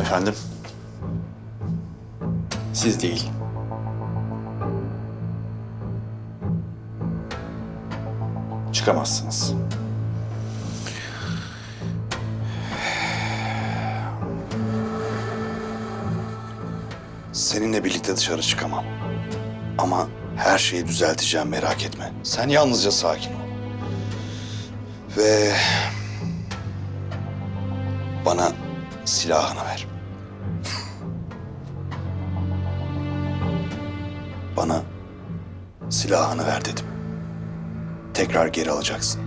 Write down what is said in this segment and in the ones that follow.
Efendim? Siz değil. Çıkamazsınız. Seninle birlikte dışarı çıkamam. Ama her şeyi düzelteceğim merak etme. Sen yalnızca sakin ol. Ve silahını ver. Bana silahını ver dedim. Tekrar geri alacaksın.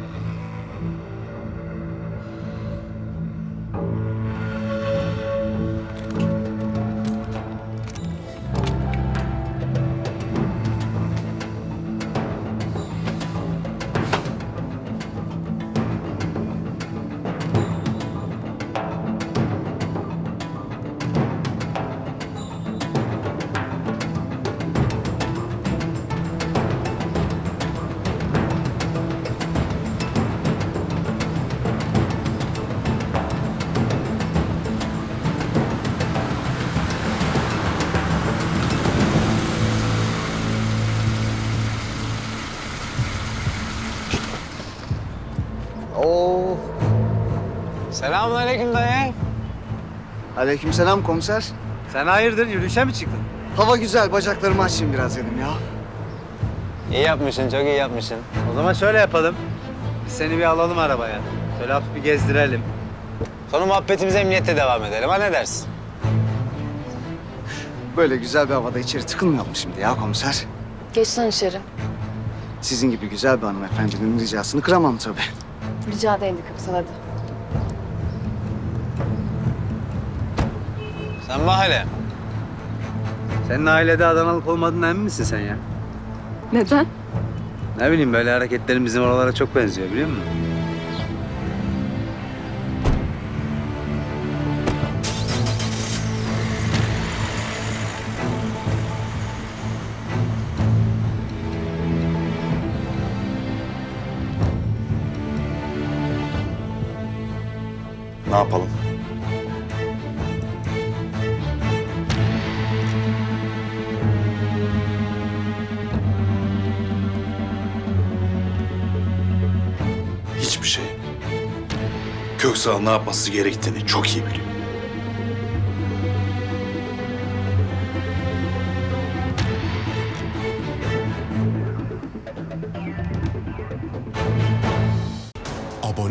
Oo. Selamünaleyküm dayı. Aleykümselam komiser. Sen hayırdır yürüyüşe mi çıktın? Hava güzel, bacaklarımı açayım biraz dedim ya. İyi yapmışsın, çok iyi yapmışsın. O zaman şöyle yapalım. Biz seni bir alalım arabaya. Şöyle hafif bir gezdirelim. Sonra muhabbetimize emniyette devam edelim. Ha ne dersin? Böyle güzel bir havada içeri tıkılmayalım şimdi ya komiser. Geç sen içeri. Sizin gibi güzel bir hanımefendinin ricasını kıramam tabii. Rica değildi Kapısal hadi. Sen mahalle. Senin ailede Adanalık olmadığına emin misin sen ya? Neden? Ne bileyim böyle hareketlerin bizim oralara çok benziyor biliyor musun? Ne yapalım? Hiçbir şey. Köksal ne yapması gerektiğini çok iyi biliyor.